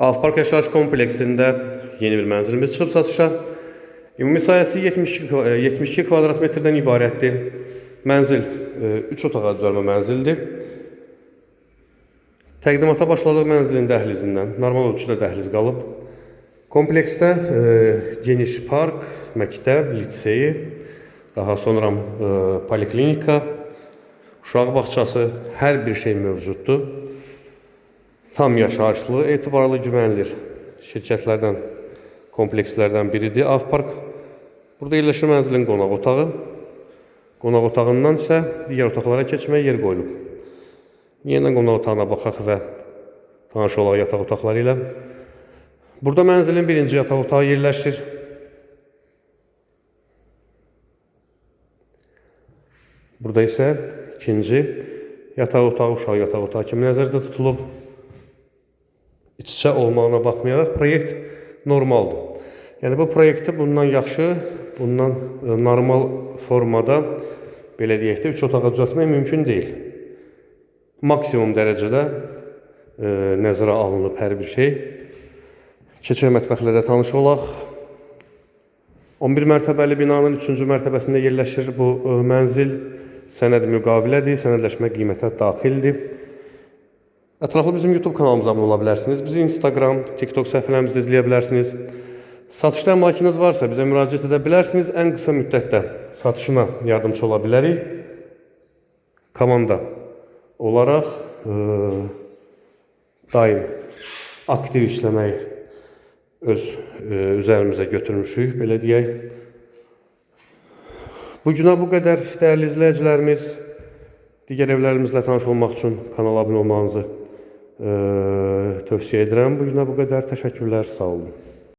Avpark yaşayış kompleksində yeni bir mənzilimiz çıxıb satışa. Ümumi sahəsi 72, kva- e, 72 kvadrat metrdən ibarətdir. Mənzil 3 otağa düzəlmə mənzildir. Təqdimata başladıq mənzilin dəhlizindən. Normal ölçüdə dəhliz qalıb. Kompleksdə e, geniş park, məktəb, litseyi, daha sonra e, poliklinika, uşaq bağçası, hər bir şey mövcuddur. Tam yaşayışlı, etibarlı, güvənilir şirkətlərdən, komplekslərdən biridir. Avpark burada yerləşir mənzilin qonaq otağı. Qonaq otağından isə digər otaqlara keçməyə yer qoyulub. Yenidən qonaq otağına baxaq və tanış olaq yataq otaqları ilə. Burada mənzilin birinci yataq otağı yerləşir. Burada isə ikinci yataq otağı, uşaq yataq otağı kimi nəzərdə tutulub. İç-içə olmağına baxmayaraq proyekt normaldır. Yəni bu proyekti bundan yaxşı, bundan e, normal formada belə deyək də 3 otağa düzəltmək mümkün deyil. Maksimum dərəcədə e, nəzərə alınıb hər bir şey. Keçək mətbəxlə də tanış olaq. 11 mərtəbəli binanın 3-cü mərtəbəsində yerləşir bu e, mənzil. Sənəd müqavilədir, sənədləşmə qiymətə daxildir. Ətraflı bizim YouTube kanalımıza abunə ola bilərsiniz. Bizi Instagram, TikTok səhifələrimizdə izləyə bilərsiniz. Satışda əmlakınız varsa bizə müraciət edə bilərsiniz. Ən qısa müddətdə satışına yardımçı ola bilərik. Komanda olaraq e, daim aktiv işləməyi öz e, üzərimizə götürmüşük, belə deyək. Bu günə bu qədər dəyərli izləyicilərimiz. Digər evlərimizlə tanış olmaq üçün kanala abunə olmanızı e, tövsiyə edirəm. Bu günə bu qədər. Təşəkkürlər, sağ olun.